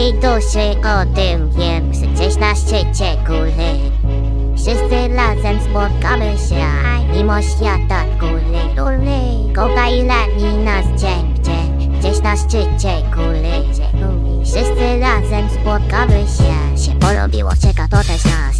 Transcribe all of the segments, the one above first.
Głębi duszy o tym wiem. Że gdzieś na szczycie góry. Wszyscy razem spotkamy się Mimo świata góry. Góry Koga ile i nas dzień Gdzieś na szczycie góry. Wszyscy razem spotkamy się. Się polubiło, czeka to też nas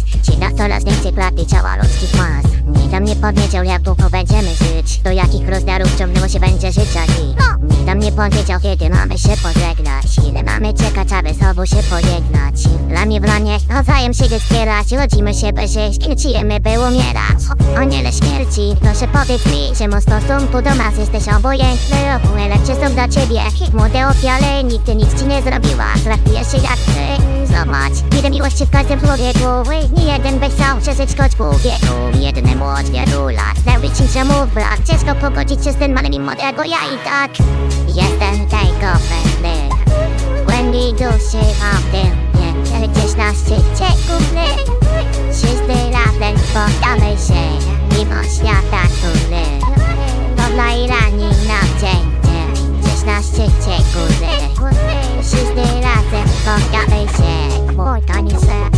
Coraz więcej prawie ciała ludzkich mas Nikt nam nie powiedział jak długo będziemy żyć. Do jakich rozmiarów ciągnęło się będzie życia i Nikt nam nie powiedział kiedy mamy się pożegnać. Ile mamy czekać aby znowu się pojednać Dla mnie w lanie nawzajem się wspierać. Rodzimy się bez jeść, kręcimy by umierać. Aniele śmierci, proszę powiedz mi Czemu w stosunku do nas jesteś obojętny. Ogólnie lepsze są dla ciebie. Młode ofiary, nigdy nic ci nie zrobiła. Traktujesz się jak ty. Zobacz, ile miłości w każdym człowieku Nie jeden by chciał przeżyć choć pół wieku Jedyny młodź wielu lat Znałby ci czemu brak Ciężko pogodzić się z tym, tego ja i tak Jestem tego pewny W głębi duszy o tym Że gdzieś na szczycie góry Wszyscy razem spotkamy się Mimo świata który To dla Iranii na dzień Gdzieś na szczycie góry Wszyscy razem spotkamy się Spotkamy się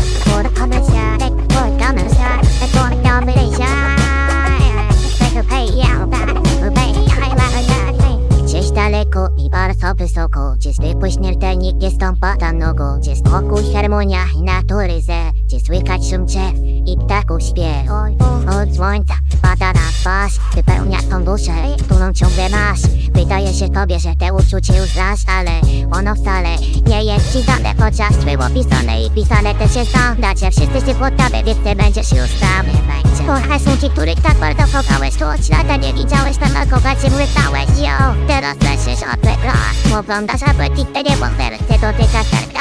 daleko i bardzo wysoko Gdzie zwykły śmiertelnik nie stąpa tam nogą Gdzie spokój, harmonia i naturyzę Gdzie słychać szum drzew i ptaków śpiew. Od słońca pada na twarz Wypełnia tą duszę, którą ciągle masz. Wydaje się tobie, że te uczucie już znasz Ale ono wcale nie jest ci dane Chociaż było pisane i pisane też jest tam Dać że wszyscy się pod tabę, więc ty będziesz już Będzie Kochaj są ci, których tak bardzo kochałeś Tu od lata nie widziałeś, tam na kogo cię młytałeś Yo, teraz słyszysz o tych brak Oglądasz apetyt, nie serce dotyka serca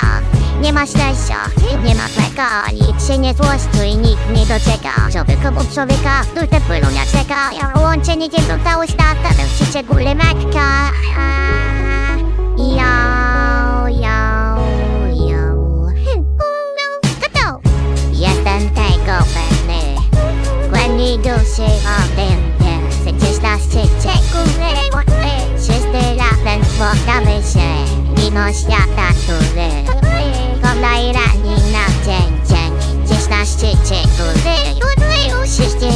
nie ma szczęścia, nie ma pleka Nikt się nie złościł i nikt nie docieka. Człowiek obok człowieka, duże płyną jak rzeka. Łączenie całość na stawę w szczycie góry Mekka. Yo! Jestem tego pewny. Głębi duszy o tym mimo świata tury Wyglądaj rani na dzień, dzień. Gdzieś na szczycie góry Wszystkie